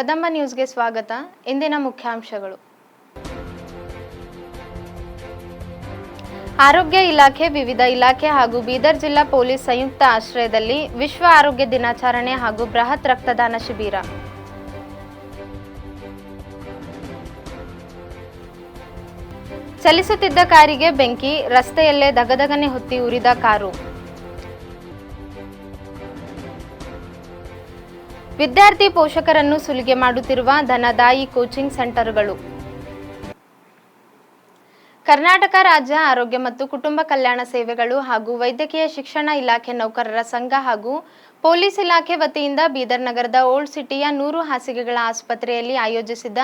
ಕದಂಬ ನ್ಯೂಸ್ಗೆ ಸ್ವಾಗತ. ಇಂದಿನ ಮುಖ್ಯಾಂಶಗಳು. ಆರೋಗ್ಯ ಇಲಾಖೆ, ವಿವಿಧ ಇಲಾಖೆ ಹಾಗೂ ಬೀದರ್ ಜಿಲ್ಲಾ ಪೊಲೀಸ್ ಸಂಯುಕ್ತ ಆಶ್ರಯದಲ್ಲಿ ವಿಶ್ವ ಆರೋಗ್ಯ ದಿನಾಚರಣೆ ಹಾಗೂ ಬೃಹತ್ ರಕ್ತದಾನ ಶಿಬಿರ. ಚಲಿಸುತ್ತಿದ್ದ ಕಾರಿಗೆ ಬೆಂಕಿ, ರಸ್ತೆಯಲ್ಲೇ ದಗದಗನೆ ಹೊತ್ತಿ ಉರಿದ ಕಾರು. ವಿದ್ಯಾರ್ಥಿ ಪೋಷಕರನ್ನು ಸುಲಿಗೆ ಮಾಡುತ್ತಿರುವ ಧನದಾಯಿ ಕೋಚಿಂಗ್ ಸೆಂಟರ್ಗಳು. ಕರ್ನಾಟಕ ರಾಜ್ಯ ಆರೋಗ್ಯ ಮತ್ತು ಕುಟುಂಬ ಕಲ್ಯಾಣ ಸೇವೆಗಳು ಹಾಗೂ ವೈದ್ಯಕೀಯ ಶಿಕ್ಷಣ ಇಲಾಖೆ ನೌಕರರ ಸಂಘ ಹಾಗೂ ಪೊಲೀಸ್ ಇಲಾಖೆ ವತಿಯಿಂದ ಬೀದರ್ ನಗರದ ಓಲ್ಡ್ ಸಿಟಿಯ ನೂರು ಹಾಸಿಗೆಗಳ ಆಸ್ಪತ್ರೆಯಲ್ಲಿ ಆಯೋಜಿಸಿದ್ದ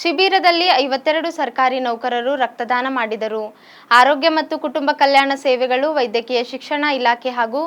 ಶಿಬಿರದಲ್ಲಿ ಐವತ್ತೆರಡು ಸರ್ಕಾರಿ ನೌಕರರು ರಕ್ತದಾನ ಮಾಡಿದರು. ಆರೋಗ್ಯ ಮತ್ತು ಕುಟುಂಬ ಕಲ್ಯಾಣ ಸೇವೆಗಳು, ವೈದ್ಯಕೀಯ ಶಿಕ್ಷಣ ಇಲಾಖೆ ಹಾಗೂ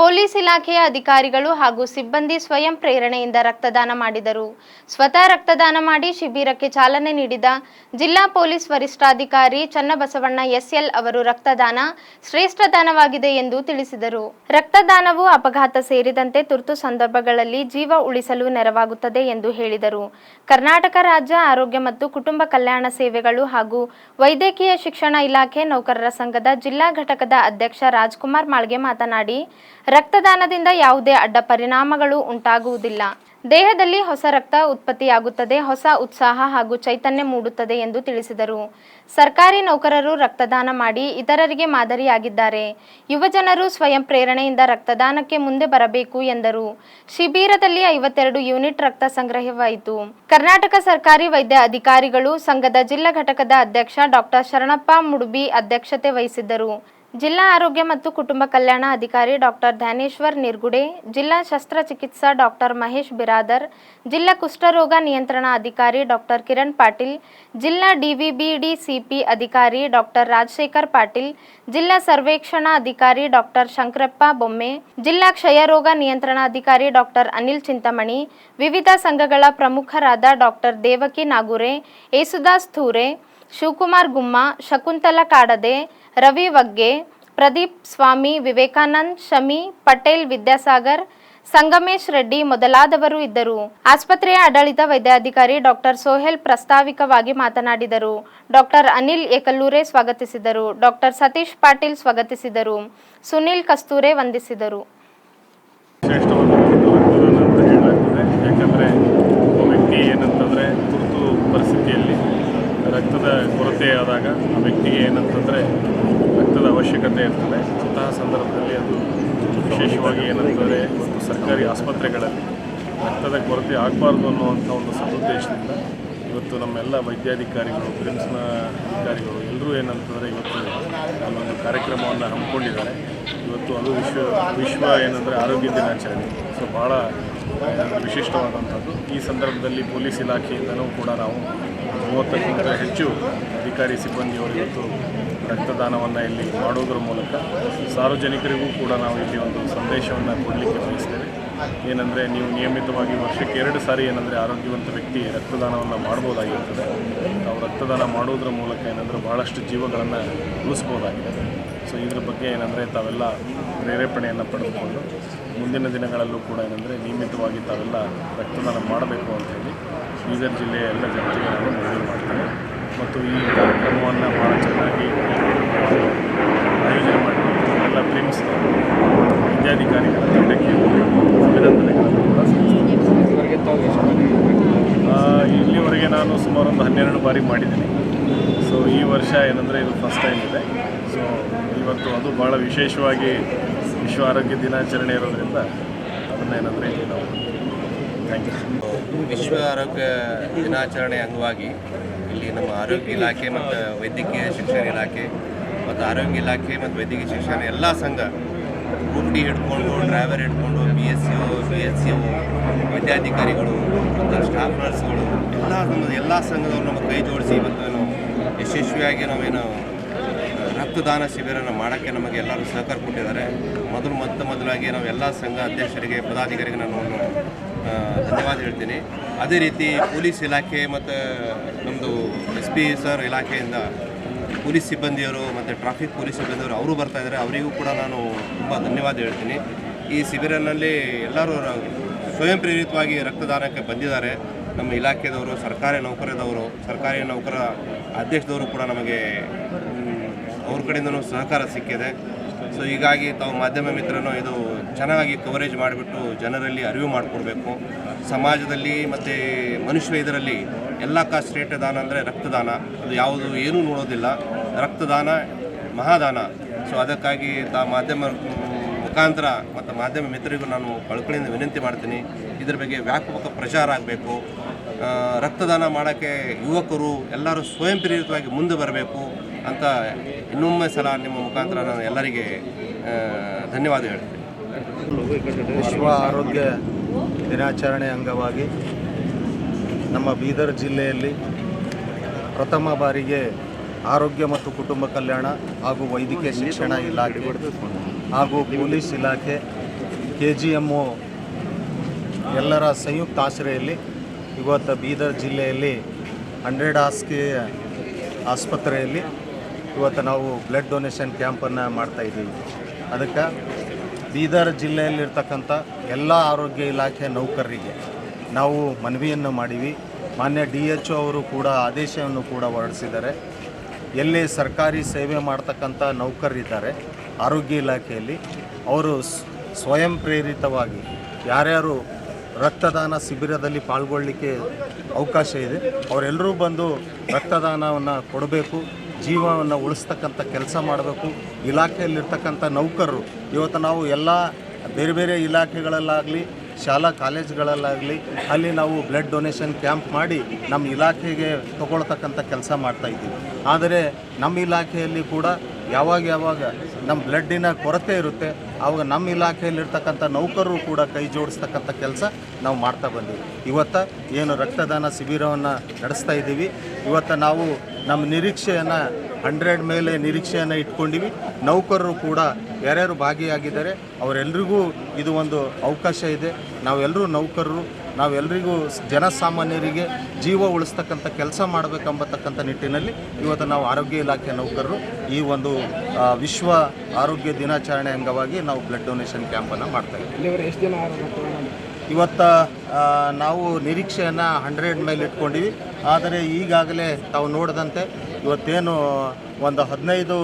ಪೊಲೀಸ್ ಇಲಾಖೆಯ ಅಧಿಕಾರಿಗಳು ಹಾಗೂ ಸಿಬ್ಬಂದಿ ಸ್ವಯಂ ಪ್ರೇರಣೆಯಿಂದ ರಕ್ತದಾನ ಮಾಡಿದರು. ಸ್ವತಃ ರಕ್ತದಾನ ಮಾಡಿ ಶಿಬಿರಕ್ಕೆ ಚಾಲನೆ ನೀಡಿದ ಜಿಲ್ಲಾ ಪೊಲೀಸ್ ವರಿಷ್ಠಾಧಿಕಾರಿ ಚನ್ನಬಸವಣ್ಣ ಎಸ್ಎಲ್ ಅವರು ರಕ್ತದಾನ ಶ್ರೇಷ್ಠ ದಾನವಾಗಿದೆ ಎಂದು ತಿಳಿಸಿದರು. ರಕ್ತದಾನವು ಅಪಘಾತ ಸೇರಿದಂತೆ ತುರ್ತು ಸಂದರ್ಭಗಳಲ್ಲಿ ಜೀವ ಉಳಿಸಲು ನೆರವಾಗುತ್ತದೆ ಎಂದು ಹೇಳಿದರು. ಕರ್ನಾಟಕ ರಾಜ್ಯ ಆರೋಗ್ಯ ಮತ್ತು ಕುಟುಂಬ ಕಲ್ಯಾಣ ಸೇವೆಗಳು ಹಾಗೂ ವೈದ್ಯಕೀಯ ಶಿಕ್ಷಣ ಇಲಾಖೆ ನೌಕರರ ಸಂಘದ ಜಿಲ್ಲಾ ಘಟಕದ ಅಧ್ಯಕ್ಷ ರಾಜ್ಕುಮಾರ್ ಮಾಳ್ಗೆ ಮಾತನಾಡಿ ರಕ್ತದಾನದಿಂದ ಯಾವುದೇ ಅಡ್ಡ ಪರಿಣಾಮಗಳು ಉಂಟಾಗುವುದಿಲ್ಲ. ದೇಹದಲ್ಲಿ ಹೊಸ ರಕ್ತ ಉತ್ಪತ್ತಿಯಾಗುತ್ತದೆ, ಹೊಸ ಉತ್ಸಾಹ ಹಾಗೂ ಚೈತನ್ಯ ಮೂಡುತ್ತದೆ ಎಂದು ತಿಳಿಸಿದರು. ಸರ್ಕಾರಿ ನೌಕರರು ರಕ್ತದಾನ ಮಾಡಿ ಇತರರಿಗೆ ಮಾದರಿಯಾಗಿದ್ದಾರೆ. ಯುವಜನರು ಸ್ವಯಂ ಪ್ರೇರಣೆಯಿಂದ ರಕ್ತದಾನಕ್ಕೆ ಮುಂದೆ ಬರಬೇಕು ಎಂದರು. ಶಿಬಿರದಲ್ಲಿ ಐವತ್ತೆರಡು ಯೂನಿಟ್ ರಕ್ತ ಸಂಗ್ರಹವಾಯಿತು. ಕರ್ನಾಟಕ ಸರ್ಕಾರಿ ವೈದ್ಯ ಅಧಿಕಾರಿಗಳು, ಸಂಘದ ಜಿಲ್ಲಾ ಘಟಕದ ಅಧ್ಯಕ್ಷ ಡಾಕ್ಟರ್ ಶರಣಪ್ಪ ಮುಡುಬಿ ಅಧ್ಯಕ್ಷತೆ ವಹಿಸಿದ್ದರು. ಜಿಲ್ಲಾ ಆರೋಗ್ಯ ಮತ್ತು ಕುಟುಂಬ ಕಲ್ಯಾಣ ಅಧಿಕಾರಿ ಡಾಕ್ಟರ್ ಧ್ಯಾನೇಶ್ವರ್ ನಿರ್ಗುಡೆ, ಜಿಲ್ಲಾ ಶಸ್ತ್ರಚಿಕಿತ್ಸಾ ಡಾಕ್ಟರ್ ಮಹೇಶ್ ಬಿರಾದರ್, ಜಿಲ್ಲಾ ಕುಷ್ಠರೋಗ ನಿಯಂತ್ರಣ ಅಧಿಕಾರಿ ಡಾಕ್ಟರ್ ಕಿರಣ್ ಪಾಟೀಲ್, ಜಿಲ್ಲಾ ಡಿವಿಬಿಡಿ ಸಿಪಿ ಅಧಿಕಾರಿ ಡಾಕ್ಟರ್ ರಾಜಶೇಖರ್ ಪಾಟೀಲ್, ಜಿಲ್ಲಾ ಸರ್ವೇಕ್ಷಣಾ ಅಧಿಕಾರಿ ಡಾಕ್ಟರ್ ಶಂಕರಪ್ಪ ಬೊಮ್ಮೆ, ಜಿಲ್ಲಾ ಕ್ಷಯರೋಗ ನಿಯಂತ್ರಣಾಧಿಕಾರಿ ಡಾಕ್ಟರ್ ಅನಿಲ್ ಚಿಂತಮಣಿ, ವಿವಿಧ ಸಂಘಗಳ ಪ್ರಮುಖರಾದ ಡಾಕ್ಟರ್ ದೇವಕಿ ನಾಗೂರೆ, ಯೇಸುದಾಸ್ ಥೂರೆ ಶಿವಕುಮಾರ್ ಗುಮ್ಮ, ಶಕುಂತಲಾ ಕಾಡದೆ, ರವಿ ವಗ್ಗೆ, ಪ್ರದೀಪ್ ಸ್ವಾಮಿ, ವಿವೇಕಾನಂದ್, ಶಮಿ, ಪಟೇಲ್ ವಿದ್ಯಾಸಾಗರ್, ಸಂಗಮೇಶ್ ರೆಡ್ಡಿ ಮೊದಲಾದವರು ಇದ್ದರು. ಆಸ್ಪತ್ರೆಯ ಆಡಳಿತ ವೈದ್ಯಾಧಿಕಾರಿ ಡಾಕ್ಟರ್ ಸೋಹೆಲ್ ಪ್ರಾಸ್ತಾವಿಕವಾಗಿ ಮಾತನಾಡಿದರು. ಡಾಕ್ಟರ್ ಅನಿಲ್ ಏಕಲ್ಲೂರೆ ಸ್ವಾಗತಿಸಿದರು. ಡಾಕ್ಟರ್ ಸತೀಶ್ ಪಾಟೀಲ್ ಸ್ವಾಗತಿಸಿದರು. ಸುನಿಲ್ ಕಸ್ತೂರೆ ವಂದಿಸಿದರು ಶ್ರೇಷ್ಠವಾದಂಥದ್ದು ರಕ್ತದಾನ ಅಂತ ಹೇಳಲಾಗ್ತದೆ ಯಾಕಂದರೆ ಒಬ್ಬ ವ್ಯಕ್ತಿ ಏನಂತಂದರೆ ತುರ್ತು ಪರಿಸ್ಥಿತಿಯಲ್ಲಿ ರಕ್ತದ ಕೊರತೆ ಆದಾಗ ಆ ವ್ಯಕ್ತಿಗೆ ಏನಂತಂದರೆ ರಕ್ತದ ಅವಶ್ಯಕತೆ ಇರ್ತದೆ. ಅಂತಹ ಸಂದರ್ಭದಲ್ಲಿ ಅದು ವಿಶೇಷವಾಗಿ ಏನಂತಂದರೆ ಒಂದು ಸರ್ಕಾರಿ ಆಸ್ಪತ್ರೆಗಳಲ್ಲಿ ರಕ್ತದ ಕೊರತೆ ಆಗಬಾರ್ದು ಅನ್ನುವಂಥ ಒಂದು ಸದುದ್ದೇಶದಿಂದ ಇವತ್ತು ನಮ್ಮೆಲ್ಲ ವೈದ್ಯಾಧಿಕಾರಿಗಳು ಬ್ರಿಮ್ಸ್ನ ಅಧಿಕಾರಿಗಳು ಎಲ್ಲರೂ ಏನಂತಂದರೆ ಇವತ್ತು ಅಲ್ಲೊಂದು ಕಾರ್ಯಕ್ರಮವನ್ನು ಹಮ್ಮಿಕೊಂಡಿದ್ದಾರೆ. ಇವತ್ತು ಅದು ವಿಶ್ವ ವಿಶ್ವ ಏನಂದರೆ ಆರೋಗ್ಯ ದಿನಾಚರಣೆ. ಸೊ ಭಾಳ ವಿಶಿಷ್ಟವಾದಂಥದ್ದು. ಈ ಸಂದರ್ಭದಲ್ಲಿ ಪೊಲೀಸ್ ಇಲಾಖೆಯಿಂದಲೂ ಕೂಡ ನಾವು ಮೂವತ್ತಕ್ಕಿಂತ ಹೆಚ್ಚು ಅಧಿಕಾರಿ ಸಿಬ್ಬಂದಿಯವರು ಇವತ್ತು ರಕ್ತದಾನವನ್ನು ಇಲ್ಲಿ ಮಾಡೋದ್ರ ಮೂಲಕ ಸಾರ್ವಜನಿಕರಿಗೂ ಕೂಡ ನಾವು ಇಲ್ಲಿ ಒಂದು ಸಂದೇಶವನ್ನು ಕೊಡಲಿಕ್ಕೆ ಬಯಸ್ತೇವೆ. ಏನಂದರೆ ನೀವು ನಿಯಮಿತವಾಗಿ ವರ್ಷಕ್ಕೆ ಎರಡು ಸಾರಿ ಏನಂದರೆ ಆರೋಗ್ಯವಂತ ವ್ಯಕ್ತಿ ರಕ್ತದಾನವನ್ನು ಮಾಡ್ಬೋದಾಗಿರ್ತದೆ. ನಾವು ರಕ್ತದಾನ ಮಾಡೋದ್ರ ಮೂಲಕ ಏನಂದರೆ ಭಾಳಷ್ಟು ಜೀವಗಳನ್ನು ಉಳಿಸ್ಬೋದಾಗಿದೆ. ಸೊ ಇದ್ರ ಬಗ್ಗೆ ಏನಂದರೆ ತಾವೆಲ್ಲ ಪ್ರೇರೇಪಣೆಯನ್ನು ಪಡೆದುಕೊಂಡು ಮುಂದಿನ ದಿನಗಳಲ್ಲೂ ಕೂಡ ಏನಂದರೆ ನಿಯಮಿತವಾಗಿ ತಾವೆಲ್ಲ ರಕ್ತದಾನ ಮಾಡಬೇಕು ಅಂತ ಹೇಳಿ ಬೀದರ್ ಜಿಲ್ಲೆಯ ಎಲ್ಲ ಜನತೆಗೆ ನಾನು ಮನವಿ ಮಾಡ್ತೇನೆ. ಮತ್ತು ಈ ಕಾರ್ಯಕ್ರಮವನ್ನು ಭಾಳ ಚೆನ್ನಾಗಿ ಆಯೋಜನೆ ಮಾಡಿಕೊಂಡು ಎಲ್ಲ ಪ್ರಿಮ್ಸ್ ವಿದ್ಯಾಧಿಕಾರಿಗಳ ತಂಡಕ್ಕೆ ಅಭಿನಂದನೆಗಳನ್ನು ಕೂಡ ಇಲ್ಲಿವರೆಗೆ ನಾನು ಸುಮಾರು ಒಂದು ಹನ್ನೆರಡು ಬಾರಿ ಮಾಡಿದ್ದೀನಿ. ಸೊ ಈ ವರ್ಷ ಏನಂದರೆ ಇದು ಫಸ್ಟ್ ಟೈಮ್ ಇದೆ. ಸೊ ಇವತ್ತು ಅದು ಭಾಳ ವಿಶೇಷವಾಗಿ ವಿಶ್ವ ಆರೋಗ್ಯ ದಿನಾಚರಣೆ ಇರೋದ್ರಿಂದ ಅದನ್ನೇನಂದರೆ ಇಲ್ಲಿ ನಾವು ಥ್ಯಾಂಕ್ ಯು ವಿಶ್ವ ಆರೋಗ್ಯ ದಿನಾಚರಣೆ ಅಂಗವಾಗಿ ಇಲ್ಲಿ ನಮ್ಮ ಆರೋಗ್ಯ ಇಲಾಖೆ ಮತ್ತು ವೈದ್ಯಕೀಯ ಶಿಕ್ಷಣ ಇಲಾಖೆ ಮತ್ತು ಆರೋಗ್ಯ ಇಲಾಖೆ ಮತ್ತು ವೈದ್ಯಕೀಯ ಶಿಕ್ಷಣ ಎಲ್ಲ ಸಂಘ ಗುಂಡಿ ಹಿಡ್ಕೊಂಡು, ಡ್ರೈವರ್ ಹಿಡ್ಕೊಂಡು B S C B S C ವಿದ್ಯಾಧಿಕಾರಿಗಳು, ಮತ್ತು ಸ್ಟಾಫ್ ನರ್ಸ್ಗಳು, ಎಲ್ಲ ಸಂಘದ ಎಲ್ಲ ಸಂಘದವರು ನಮ್ಮ ಕೈ ಜೋಡಿಸಿ ಇವತ್ತು ಯಶಸ್ವಿಯಾಗಿ ನಾವೇನು ರಕ್ತದಾನ ಶಿಬಿರನ ಮಾಡೋಕ್ಕೆ ನಮಗೆ ಎಲ್ಲರೂ ಸಹಕಾರ ಕೊಟ್ಟಿದ್ದಾರೆ. ಮೊದಲು ಮೊತ್ತ ಮೊದಲಾಗಿ ನಾವು ಎಲ್ಲ ಸಂಘ ಅಧ್ಯಕ್ಷರಿಗೆ, ಪದಾಧಿಕಾರಿಗೆ ನಾನು ಧನ್ಯವಾದ ಹೇಳ್ತೀನಿ. ಅದೇ ರೀತಿ ಪೊಲೀಸ್ ಇಲಾಖೆ ಮತ್ತು ನಮ್ಮದು ಎಸ್ ಪಿ ಸರ್ ಇಲಾಖೆಯಿಂದ ಪೊಲೀಸ್ ಸಿಬ್ಬಂದಿಯವರು ಮತ್ತು ಟ್ರಾಫಿಕ್ ಪೊಲೀಸ್ ಸಿಬ್ಬಂದಿಯವರು ಅವರು ಬರ್ತಾ ಇದ್ದಾರೆ. ಅವರಿಗೂ ಕೂಡ ನಾನು ತುಂಬ ಧನ್ಯವಾದ ಹೇಳ್ತೀನಿ. ಈ ಶಿಬಿರನಲ್ಲಿ ಎಲ್ಲರೂ ಸ್ವಯಂ ಪ್ರೇರಿತವಾಗಿ ರಕ್ತದಾನಕ್ಕೆ ಬಂದಿದ್ದಾರೆ. ನಮ್ಮ ಇಲಾಖೆದವರು, ಸರ್ಕಾರಿ ನೌಕರದವರು, ಸರ್ಕಾರಿ ನೌಕರ ಅಧ್ಯಕ್ಷದವರು ಕೂಡ ನಮಗೆ ಅವ್ರ ಕಡೆಯಿಂದನೂ ಸಹಕಾರ ಸಿಕ್ಕಿದೆ. ಸೊ ಹೀಗಾಗಿ ತಾವು ಮಾಧ್ಯಮ ಮಿತ್ರನು ಇದು ಚೆನ್ನಾಗಿ ಕವರೇಜ್ ಮಾಡಿಬಿಟ್ಟು ಜನರಲ್ಲಿ ಅರಿವು ಮಾಡಿಕೊಡ್ಬೇಕು. ಸಮಾಜದಲ್ಲಿ ಮತ್ತು ಮನುಷ್ಯ ಇದರಲ್ಲಿ ಎಲ್ಲ ಕಾಸ್ಟ್ ದಾನ ಅಂದರೆ ರಕ್ತದಾನ. ಅದು ಯಾವುದು ಏನೂ ನೋಡೋದಿಲ್ಲ. ರಕ್ತದಾನ, ಮಹಾದಾನ. ಸೊ ಅದಕ್ಕಾಗಿ ತಾ ಮಾಧ್ಯಮ ಮುಖಾಂತರ ಮತ್ತು ಮಾಧ್ಯಮ ಮಿತ್ರರಿಗೂ ನಾನು ಕಳ್ಕಳಿಯಿಂದ ವಿನಂತಿ ಮಾಡ್ತೀನಿ. ಇದ್ರ ಬಗ್ಗೆ ವ್ಯಾಪಕ ಪ್ರಚಾರ ಆಗಬೇಕು. ರಕ್ತದಾನ ಮಾಡೋಕ್ಕೆ ಯುವಕರು ಎಲ್ಲರೂ ಸ್ವಯಂ ಪ್ರೇರಿತವಾಗಿ ಮುಂದೆ ಬರಬೇಕು ಅಂತ ಇನ್ನೊಮ್ಮೆ ಸಲ ನಿಮ್ಮ ಮುಖಾಂತರ ನಾನು ಎಲ್ಲರಿಗೆ ಧನ್ಯವಾದ ಹೇಳ್ತೀನಿ. ವಿಶ್ವ ಆರೋಗ್ಯ ದಿನಾಚರಣೆ ಅಂಗವಾಗಿ ನಮ್ಮ ಬೀದರ್ ಜಿಲ್ಲೆಯಲ್ಲಿ ಪ್ರಥಮ ಬಾರಿಗೆ ಆರೋಗ್ಯ ಮತ್ತು ಕುಟುಂಬ ಕಲ್ಯಾಣ ಹಾಗೂ ವೈದ್ಯಕೀಯ ಶಿಕ್ಷಣ ಇಲಾಖೆ ಹಾಗೂ ಪೊಲೀಸ್ ಇಲಾಖೆ ಕೆ ಜಿ ಎಂ ಎಲ್ಲರ ಸಂಯುಕ್ತ ಆಶ್ರಯದಲ್ಲಿ ಇವತ್ತು ಬೀದರ್ ಜಿಲ್ಲೆಯಲ್ಲಿ ಹಂಡ್ರೆಡ್ ಹಾಸಿಗೆ ಆಸ್ಪತ್ರೆಯಲ್ಲಿ ಇವತ್ತು ನಾವು ಬ್ಲಡ್ ಡೊನೇಷನ್ ಕ್ಯಾಂಪನ್ನು ಮಾಡ್ತಾಯಿದ್ದೀವಿ ಅದಕ್ಕೆ ಬೀದರ್ ಜಿಲ್ಲೆಯಲ್ಲಿರ್ತಕ್ಕಂಥ ಎಲ್ಲ ಆರೋಗ್ಯ ಇಲಾಖೆ ನೌಕರರಿಗೆ ನಾವು ಮನವಿಯನ್ನು ಮಾಡೀವಿ. ಮಾನ್ಯ ಡಿ ಎಚ್ ಒ ಅವರು ಕೂಡ ಆದೇಶವನ್ನು ಕೂಡ ಹೊರಡಿಸಿದ್ದಾರೆ. ಎಲ್ಲಿ ಸರ್ಕಾರಿ ಸೇವೆ ಮಾಡ್ತಕ್ಕಂಥ ನೌಕರರಿದ್ದಾರೆ ಆರೋಗ್ಯ ಇಲಾಖೆಯಲ್ಲಿ, ಅವರು ಸ್ವಯಂ ಪ್ರೇರಿತವಾಗಿ ಯಾರ್ಯಾರು ರಕ್ತದಾನ ಶಿಬಿರದಲ್ಲಿ ಪಾಲ್ಗೊಳ್ಳಲಿಕ್ಕೆ ಅವಕಾಶ ಇದೆ, ಅವರೆಲ್ಲರೂ ಬಂದು ರಕ್ತದಾನವನ್ನು ಕೊಡಬೇಕು. ಜೀವವನ್ನು ಉಳಿಸ್ತಕ್ಕಂಥ ಕೆಲಸ ಮಾಡಬೇಕು. ಇಲಾಖೆಯಲ್ಲಿರ್ತಕ್ಕಂಥ ನೌಕರರು, ಇವತ್ತು ನಾವು ಎಲ್ಲ ಬೇರೆ ಬೇರೆ ಇಲಾಖೆಗಳಲ್ಲಾಗಲಿ, ಶಾಲಾ ಕಾಲೇಜ್ಗಳಲ್ಲಾಗಲಿ, ಅಲ್ಲಿ ನಾವು ಬ್ಲಡ್ ಡೊನೇಷನ್ ಕ್ಯಾಂಪ್ ಮಾಡಿ ನಮ್ಮ ಇಲಾಖೆಗೆ ತಗೊಳ್ತಕ್ಕಂಥ ಕೆಲಸ ಮಾಡ್ತಾ ಇದ್ದೀವಿ. ಆದರೆ ನಮ್ಮ ಇಲಾಖೆಯಲ್ಲಿ ಕೂಡ ಯಾವಾಗ ಯಾವಾಗ ನಮ್ಮ ಬ್ಲಡ್ಡಿನ ಕೊರತೆ ಇರುತ್ತೆ ಆವಾಗ ನಮ್ಮ ಇಲಾಖೆಯಲ್ಲಿರ್ತಕ್ಕಂಥ ನೌಕರರು ಕೂಡ ಕೈ ಜೋಡಿಸ್ತಕ್ಕಂಥ ಕೆಲಸ ನಾವು ಮಾಡ್ತಾ ಬಂದೀವಿ. ಇವತ್ತು ಏನು ರಕ್ತದಾನ ಶಿಬಿರವನ್ನು ನಡೆಸ್ತಾ ಇದ್ದೀವಿ. ಇವತ್ತು ನಾವು ನಮ್ಮ ನಿರೀಕ್ಷೆಯನ್ನು ಹಂಡ್ರೆಡ್ ಮೇಲೆ ನಿರೀಕ್ಷೆಯನ್ನು ಇಟ್ಕೊಂಡಿವಿ. ನೌಕರರು ಕೂಡ ಯಾರ್ಯಾರು ಭಾಗಿಯಾಗಿದ್ದಾರೆ ಅವರೆಲ್ಲರಿಗೂ ಇದು ಒಂದು ಅವಕಾಶ ಇದೆ. ನಾವೆಲ್ಲರೂ ನೌಕರರು ನಾವೆಲ್ಲರಿಗೂ ಜನಸಾಮಾನ್ಯರಿಗೆ ಜೀವ ಉಳಿಸ್ತಕ್ಕಂಥ ಕೆಲಸ ಮಾಡಬೇಕೆಂಬತಕ್ಕಂಥ ನಿಟ್ಟಿನಲ್ಲಿ ಇವತ್ತು ನಾವು ಆರೋಗ್ಯ ಇಲಾಖೆ ನೌಕರರು. ಈ ಒಂದು ವಿಶ್ವ ಆರೋಗ್ಯ ದಿನಾಚರಣೆ ಅಂಗವಾಗಿ ನಾವು ಬ್ಲಡ್ ಡೊನೇಷನ್ ಕ್ಯಾಂಪನ್ನು ಮಾಡ್ತಾ ಇದ್ದೀವಿ. ಇವತ್ತು ನಾವು ನಿರೀಕ್ಷೆಯನ್ನು ಹಂಡ್ರೆಡ್ ಮೇಲೆ ಇಟ್ಕೊಂಡಿವಿ ಆದರೆ ಈಗಾಗಲೇ ತಾವು ನೋಡಿದಂತೆ ಇವತ್ತೇನು ಒಂದು ಹದಿನೈದು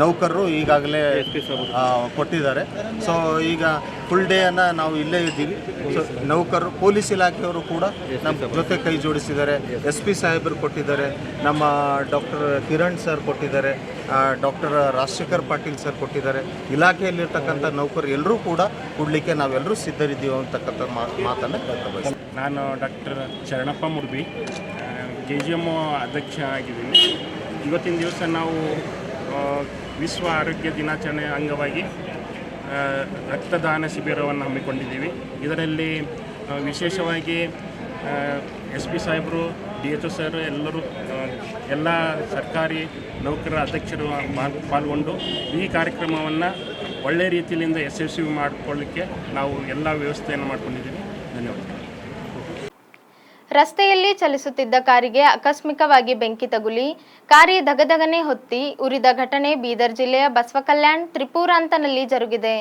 ನೌಕರರು ಈಗಾಗಲೇ ಕೊಟ್ಟಿದ್ದಾರೆ. ಸೊ ಈಗ ಫುಲ್ ಡೇಯನ್ನು ನಾವು ಇಲ್ಲೇ ಇದ್ದೀವಿ. ಸೊ ನೌಕರರು, ಪೊಲೀಸ್ ಇಲಾಖೆಯವರು ಕೂಡ ನಮ್ಮ ಜೊತೆ ಕೈ ಜೋಡಿಸಿದ್ದಾರೆ. ಎಸ್ ಪಿ ಸಾಹೇಬರು ಕೊಟ್ಟಿದ್ದಾರೆ. ನಮ್ಮ ಡಾಕ್ಟರ್ ಕಿರಣ್ ಸರ್ ಕೊಟ್ಟಿದ್ದಾರೆ. ಡಾಕ್ಟರ್ ರಾಜಶೇಖರ್ ಪಾಟೀಲ್ ಸರ್ ಕೊಟ್ಟಿದ್ದಾರೆ. ಇಲಾಖೆಯಲ್ಲಿರ್ತಕ್ಕಂಥ ನೌಕರರು ಎಲ್ಲರೂ ಕೂಡ ಕೊಡಲಿಕ್ಕೆ ನಾವೆಲ್ಲರೂ ಸಿದ್ಧರಿದ್ದೀವಿ ಅಂತಕ್ಕಂಥ ಮಾತು ಮಾತನ್ನು ನಾನು doctor Sharanappa Murbi K G M ಅಧ್ಯಕ್ಷ ಆಗಿದ್ದೀನಿ. ಇವತ್ತಿನ ದಿವಸ ನಾವು ವಿಶ್ವ ಆರೋಗ್ಯ ದಿನಾಚರಣೆ ಅಂಗವಾಗಿ ರಕ್ತದಾನ ಶಿಬಿರವನ್ನು ಹಮ್ಮಿಕೊಂಡಿದ್ದೀವಿ. ಇದರಲ್ಲಿ ವಿಶೇಷವಾಗಿ ಎಸ್ ಪಿ ಸಾಹೇಬರು, ಡಿ ಎಚ್ ಒ ಸರ್ ಎಲ್ಲರೂ ಎಲ್ಲ ಸರ್ಕಾರಿ ನೌಕರರ ಅಧ್ಯಕ್ಷರು ಪಾಲ್- ಪಾಲ್ಗೊಂಡು ಈ ಕಾರ್ಯಕ್ರಮವನ್ನು ಒಳ್ಳೆಯ ರೀತಿಯಿಂದ ಯಶಸ್ವಿ ಮಾಡಿಕೊಳ್ಳಿಕ್ಕೆ ನಾವು ಎಲ್ಲ ವ್ಯವಸ್ಥೆಯನ್ನು ಮಾಡ್ಕೊಂಡಿದ್ದೀವಿ. ಧನ್ಯವಾದ. ರಸ್ತೆಯಲ್ಲಿ ಚಲಿಸುತ್ತಿದ್ದ ಕಾರಿಗೆ ಆಕಸ್ಮಿಕವಾಗಿ ಬೆಂಕಿ ತಗುಲಿ, ಕಾರಿ ಧಗಧಗನೆ ಹೊತ್ತಿ ಉರಿದ ಘಟನೆ ಬೀದರ್ ಜಿಲ್ಲೆಯ ಬಸವಕಲ್ಯಾಣ್ ತ್ರಿಪುರಾಂತನಲ್ಲಿ ಜರುಗಿದೆ.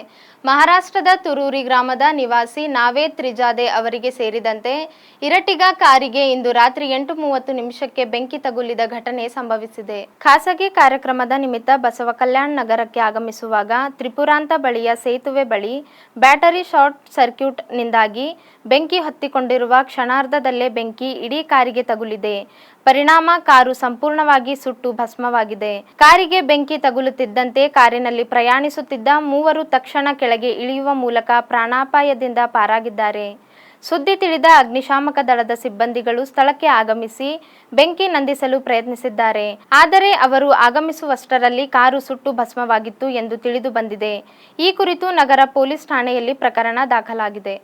ಮಹಾರಾಷ್ಟ್ರದ ತುರೂರಿ ಗ್ರಾಮದ ನಿವಾಸಿ ನಾವೇ ತ್ರಿಜಾದೆ ಅವರಿಗೆ ಸೇರಿದಂತೆ ಇರಟಿಗ ಕಾರಿಗೆ ಇಂದು ರಾತ್ರಿ ಎಂಟು ಮೂವತ್ತು ನಿಮಿಷಕ್ಕೆ ಬೆಂಕಿ ತಗುಲಿದ ಘಟನೆ ಸಂಭವಿಸಿದೆ. ಖಾಸಗಿ ಕಾರ್ಯಕ್ರಮದ ನಿಮಿತ್ತ ಬಸವಕಲ್ಯಾಣ್ ನಗರಕ್ಕೆ ಆಗಮಿಸುವಾಗ ತ್ರಿಪುರಾಂತ ಬಳಿಯ ಸೇತುವೆ ಬಳಿ ಬ್ಯಾಟರಿ ಶಾರ್ಟ್ ಸರ್ಕ್ಯೂಟ್ನಿಂದಾಗಿ ಬೆಂಕಿ ಹೊತ್ತಿಕೊಂಡಿರುವ ಕ್ಷಣಾರ್ಧದಲ್ಲೇ ಬೆಂಕಿ ಇಡೀ ಕಾರಿಗೆ ತಗುಲಿದೆ. ಪರಿಣಾಮ ಕಾರು ಸಂಪೂರ್ಣವಾಗಿ ಸುಟ್ಟು ಭಸ್ಮವಾಗಿದೆ. ಕಾರಿಗೆ ಬೆಂಕಿ ತಗುಲುತ್ತಿದ್ದಂತೆ ಕಾರಿನಲ್ಲಿ ಪ್ರಯಾಣಿಸುತ್ತಿದ್ದ ಮೂವರು ತಕ್ಷಣ ಕೆಳಗೆ ಇಳಿಯುವ ಮೂಲಕ ಪ್ರಾಣಾಪಾಯದಿಂದ ಪಾರಾಗಿದ್ದಾರೆ. ಸುದ್ದಿ ತಿಳಿದ ಅಗ್ನಿಶಾಮಕ ದಳದ ಸಿಬ್ಬಂದಿಗಳು ಸ್ಥಳಕ್ಕೆ ಆಗಮಿಸಿ ಬೆಂಕಿ ನಂದಿಸಲು ಪ್ರಯತ್ನಿಸಿದ್ದಾರೆ. ಆದರೆ ಅವರು ಆಗಮಿಸುವಷ್ಟರಲ್ಲಿ ಕಾರು ಸುಟ್ಟು ಭಸ್ಮವಾಗಿತ್ತು ಎಂದು ತಿಳಿದು ಬಂದಿದೆ. ಈ ಕುರಿತು ನಗರ ಪೊಲೀಸ್ ಠಾಣೆಯಲ್ಲಿ ಪ್ರಕರಣ ದಾಖಲಾಗಿದೆ.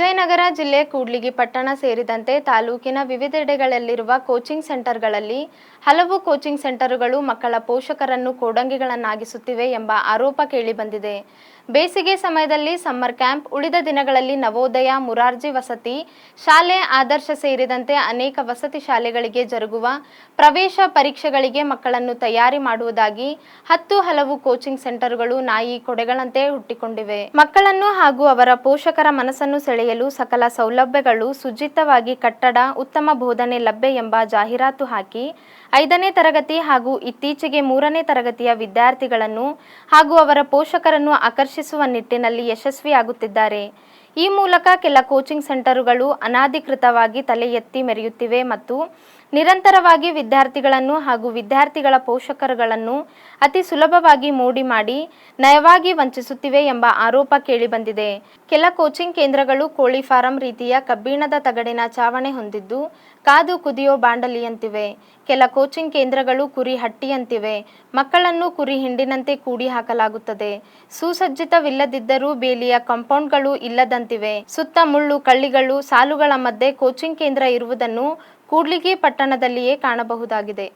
ವಿಜಯನಗರ ಜಿಲ್ಲೆ ಕೂಡ್ಲಿಗಿ ಪಟ್ಟಣ ಸೇರಿದಂತೆ ತಾಲೂಕಿನ ವಿವಿಧೆಡೆಗಳಲ್ಲಿರುವ ಕೋಚಿಂಗ್ ಸೆಂಟರ್ಗಳಲ್ಲಿ ಹಲವು ಕೋಚಿಂಗ್ ಸೆಂಟರ್ಗಳು ಮಕ್ಕಳ ಪೋಷಕರನ್ನು ಕೋಡಂಗಿಗಳನ್ನಾಗಿಸುತ್ತಿವೆ ಎಂಬ ಆರೋಪ ಕೇಳಿಬಂದಿದೆ ಬೇಸಿಗೆ ಸಮಯದಲ್ಲಿ ಸಮ್ಮರ್ ಕ್ಯಾಂಪ್, ಉಳಿದ ದಿನಗಳಲ್ಲಿ ನವೋದಯ, ಮುರಾರ್ಜಿ ವಸತಿ, ಶಾಲೆ ಆದರ್ಶ ಸೇರಿದಂತೆ ಅನೇಕ ವಸತಿ ಶಾಲೆಗಳಿಗೆ ಜರುಗುವ ಪ್ರವೇಶ ಪರೀಕ್ಷೆಗಳಿಗೆ ಮಕ್ಕಳನ್ನು ತಯಾರಿ ಮಾಡುವುದಾಗಿ ಹತ್ತು ಹಲವು ಕೋಚಿಂಗ್ ಸೆಂಟರ್ಗಳು ನಾಯಿ ಕೊಡೆಗಳಂತೆ ಹುಟ್ಟಿಕೊಂಡಿವೆ. ಮಕ್ಕಳನ್ನು ಹಾಗೂ ಅವರ ಪೋಷಕರ ಮನಸ್ಸನ್ನು ಸೆಳೆಯಲು ಸಕಲ ಸೌಲಭ್ಯಗಳು ಸುಜಿತವಾಗಿ ಕಟ್ಟಡ, ಉತ್ತಮ ಬೋಧನೆ ಲಭ್ಯ ಎಂಬ ಜಾಹೀರಾತು ಹಾಕಿ ಐದನೇ ತರಗತಿ ಹಾಗೂ ಇತ್ತೀಚೆಗೆ ಮೂರನೇ ತರಗತಿಯ ವಿದ್ಯಾರ್ಥಿಗಳನ್ನು ಹಾಗೂ ಅವರ ಪೋಷಕರನ್ನು ಆಕರ್ಷಿಸುವ ನಿಟ್ಟಿನಲ್ಲಿ ಯಶಸ್ವಿಯಾಗುತ್ತಿದ್ದಾರೆ. ಈ ಮೂಲಕ ಕೆಲ ಕೋಚಿಂಗ್ ಸೆಂಟರುಗಳು ಅನಾಧಿಕೃತವಾಗಿ ತಲೆ ಎತ್ತಿ ಮೆರೆಯುತ್ತಿವೆ ಮತ್ತು ನಿರಂತರವಾಗಿ ವಿದ್ಯಾರ್ಥಿಗಳನ್ನು ಹಾಗೂ ವಿದ್ಯಾರ್ಥಿಗಳ ಪೋಷಕರುಗಳನ್ನು ಅತಿ ಸುಲಭವಾಗಿ ಮೋಡಿ ಮಾಡಿ ನಯವಾಗಿ ವಂಚಿಸುತ್ತಿವೆ ಎಂಬ ಆರೋಪ ಕೇಳಿಬಂದಿದೆ ಕೆಲ ಕೋಚಿಂಗ್ ಕೇಂದ್ರಗಳು ಕೋಳಿ ಫಾರಂ ರೀತಿಯ ಕಬ್ಬಿಣದ ತಗಡಿನ ಚಾವಣೆ ಹೊಂದಿದ್ದು ಕಾದು ಕುದಿಯೋ ಬಾಂಡಲಿಯಂತಿವೆ. ಕೆಲ ಕೋಚಿಂಗ್ ಕೇಂದ್ರಗಳು ಕುರಿ ಹಟ್ಟಿಯಂತಿವೆ. ಮಕ್ಕಳನ್ನು ಕುರಿ ಹಿಂಡಿನಂತೆ ಕೂಡಿ ಹಾಕಲಾಗುತ್ತದೆ. ಸುಸಜ್ಜಿತವಿಲ್ಲದಿದ್ದರೂ ಬೇಲಿಯ ಕಾಂಪೌಂಡ್ಗಳು ಇಲ್ಲದಂತಿವೆ. ಸುತ್ತ ಮುಳ್ಳು ಕಳ್ಳಿಗಳು ಸಾಲುಗಳ ಮಧ್ಯೆ ಕೋಚಿಂಗ್ ಕೇಂದ್ರ ಇರುವುದನ್ನು ಕೂಡ್ಲಿಗಿ ಪಟ್ಟಣದಲ್ಲಿಯೇ ಕಾಣಬಹುದಾಗಿದೆ.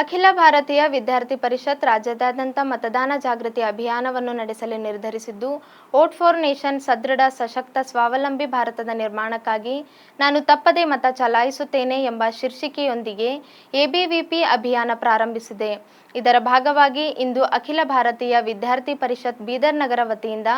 ಅಖಿಲ ಭಾರತೀಯ ವಿದ್ಯಾರ್ಥಿ ಪರಿಷತ್ ರಾಜ್ಯಾದ್ಯಂತ ಮತದಾನ ಜಾಗೃತಿ ಅಭಿಯಾನವನ್ನು ನಡೆಸಲು ನಿರ್ಧರಿಸಿದ್ದು, ವೋಟ್ ಫಾರ್ ನೇಷನ್ ಸದೃಢ, ಸಶಕ್ತ, ಸ್ವಾವಲಂಬಿ ಭಾರತದ ನಿರ್ಮಾಣಕ್ಕಾಗಿ ನಾನು ತಪ್ಪದೇ ಮತ ಚಲಾಯಿಸುತ್ತೇನೆ ಎಂಬ ಶೀರ್ಷಿಕೆಯೊಂದಿಗೆ ಎಬಿವಿಪಿ ಅಭಿಯಾನ ಪ್ರಾರಂಭಿಸಿದೆ. ಇದರ ಭಾಗವಾಗಿ ಇಂದು ಅಖಿಲ ಭಾರತೀಯ ವಿದ್ಯಾರ್ಥಿ ಪರಿಷತ್ ಬೀದರ್ ನಗರ ವತಿಯಿಂದ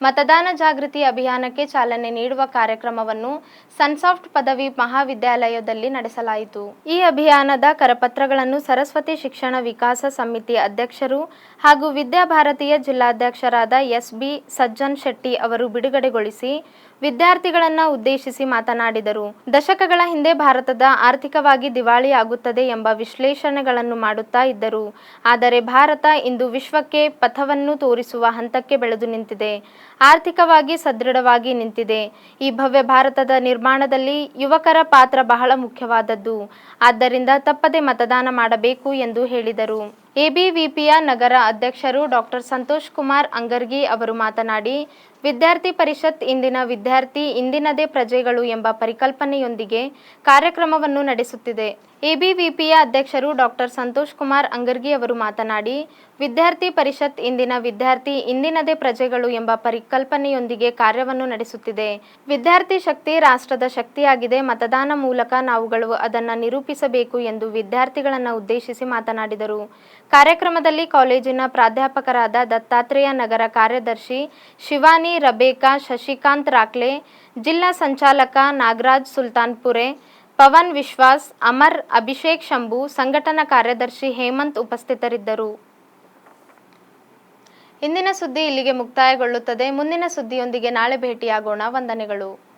ಮತದಾನ ಜಾಗೃತಿ ಅಭಿಯಾನಕ್ಕೆ ಚಾಲನೆ ನೀಡುವ ಕಾರ್ಯಕ್ರಮವನ್ನು ಸನ್ಸಾಫ್ಟ್ ಪದವಿ ಮಹಾವಿದ್ಯಾಲಯದಲ್ಲಿ ನಡೆಸಲಾಯಿತು. ಈ ಅಭಿಯಾನದ ಕರಪತ್ರಗಳನ್ನು ಸರಸ್ವತಿ ಶಿಕ್ಷಣ ವಿಕಾಸ ಸಮಿತಿ ಅಧ್ಯಕ್ಷರು ಹಾಗೂ ವಿದ್ಯಾಭಾರತೀಯ ಜಿಲ್ಲಾಧ್ಯಕ್ಷರಾದ ಎಸ್ ಬಿ ಸಜ್ಜನ್ ಶೆಟ್ಟಿ ಅವರು ಬಿಡುಗಡೆಗೊಳಿಸಿ ವಿದ್ಯಾರ್ಥಿಗಳನ್ನ ಉದ್ದೇಶಿಸಿ ಮಾತನಾಡಿದರು. ದಶಕಗಳ ಹಿಂದೆ ಭಾರತದ ಆರ್ಥಿಕವಾಗಿ ದಿವಾಳಿಯಾಗುತ್ತದೆ ಎಂಬ ವಿಶ್ಲೇಷಣೆಗಳನ್ನು ಮಾಡುತ್ತಾ ಇದ್ದರು. ಆದರೆ ಭಾರತ ಇಂದು ವಿಶ್ವಕ್ಕೆ ಪಥವನ್ನು ತೋರಿಸುವ ಹಂತಕ್ಕೆ ಬೆಳೆದು ನಿಂತಿದೆ. ಆರ್ಥಿಕವಾಗಿ ಸದೃಢವಾಗಿ ನಿಂತಿದೆ. ಈ ಭವ್ಯ ಭಾರತದ ನಿರ್ಮಾಣದಲ್ಲಿ ಯುವಕರ ಪಾತ್ರ ಬಹಳ ಮುಖ್ಯವಾದದ್ದು. ಆದ್ದರಿಂದ ತಪ್ಪದೆ ಮತದಾನ ಮಾಡಬೇಕು ಎಂದು ಹೇಳಿದರು. ಎಬಿವಿಪಿಯ ನಗರ ಅಧ್ಯಕ್ಷರು ಡಾಕ್ಟರ್ ಸಂತೋಷ್ ಕುಮಾರ್ ಅಂಗರ್ಗಿ ಅವರು ಮಾತನಾಡಿ ವಿದ್ಯಾರ್ಥಿ ಪರಿಷತ್ ಇಂದಿನ ವಿದ್ಯಾರ್ಥಿ ಇಂದಿನದೇ ಪ್ರಜೆಗಳು ಎಂಬ ಪರಿಕಲ್ಪನೆಯೊಂದಿಗೆ ಕಾರ್ಯಕ್ರಮವನ್ನು ನಡೆಸುತ್ತಿದೆ. ಎಬಿವಿಪಿಯ ಅಧ್ಯಕ್ಷರು ಡಾಕ್ಟರ್ ಸಂತೋಷ್ ಕುಮಾರ್ ಅಂಗರ್ಗಿ ಅವರು ಮಾತನಾಡಿ, ವಿದ್ಯಾರ್ಥಿ ಪರಿಷತ್ ಇಂದಿನ ವಿದ್ಯಾರ್ಥಿ ಇಂದಿನದೇ ಪ್ರಜೆಗಳು ಎಂಬ ಪರಿಕಲ್ಪನೆಯೊಂದಿಗೆ ಕಾರ್ಯವನ್ನು ನಡೆಸುತ್ತಿದೆ. ವಿದ್ಯಾರ್ಥಿ ಶಕ್ತಿ ರಾಷ್ಟ್ರದ ಶಕ್ತಿಯಾಗಿದೆ. ಮತದಾನ ಮೂಲಕ ನಾವುಗಳು ಅದನ್ನು ನಿರೂಪಿಸಬೇಕು ಎಂದು ವಿದ್ಯಾರ್ಥಿಗಳನ್ನು ಉದ್ದೇಶಿಸಿ ಮಾತನಾಡಿದರು. ಕಾರ್ಯಕ್ರಮದಲ್ಲಿ ಕಾಲೇಜಿನ ಪ್ರಾಧ್ಯಾಪಕರಾದ ದತ್ತಾತ್ರೇಯ ನಗರ ಕಾರ್ಯದರ್ಶಿ ಶಿವಾನಿ ರಬೇಕಾ, ಶಶಿಕಾಂತ್ ರಾಕ್ಲೆ, ಜಿಲ್ಲಾ ಸಂಚಾಲಕ ನಾಗರಾಜ್ ಸುಲ್ತಾನ್ಪುರೆ, ಪವನ್ ವಿಶ್ವಾಸ್, ಅಮರ್, ಅಭಿಷೇಕ್ ಶಂಭು, ಸಂಘಟನಾ ಕಾರ್ಯದರ್ಶಿ ಹೇಮಂತ್ ಉಪಸ್ಥಿತರಿದ್ದರು. ಇಂದಿನ ಸುದ್ದಿ ಇಲ್ಲಿಗೆ ಮುಕ್ತಾಯಗೊಳ್ಳುತ್ತದೆ. ಮುಂದಿನ ಸುದ್ದಿಯೊಂದಿಗೆ ನಾಳೆ ಭೇಟಿಯಾಗೋಣ. ವಂದನೆಗಳು.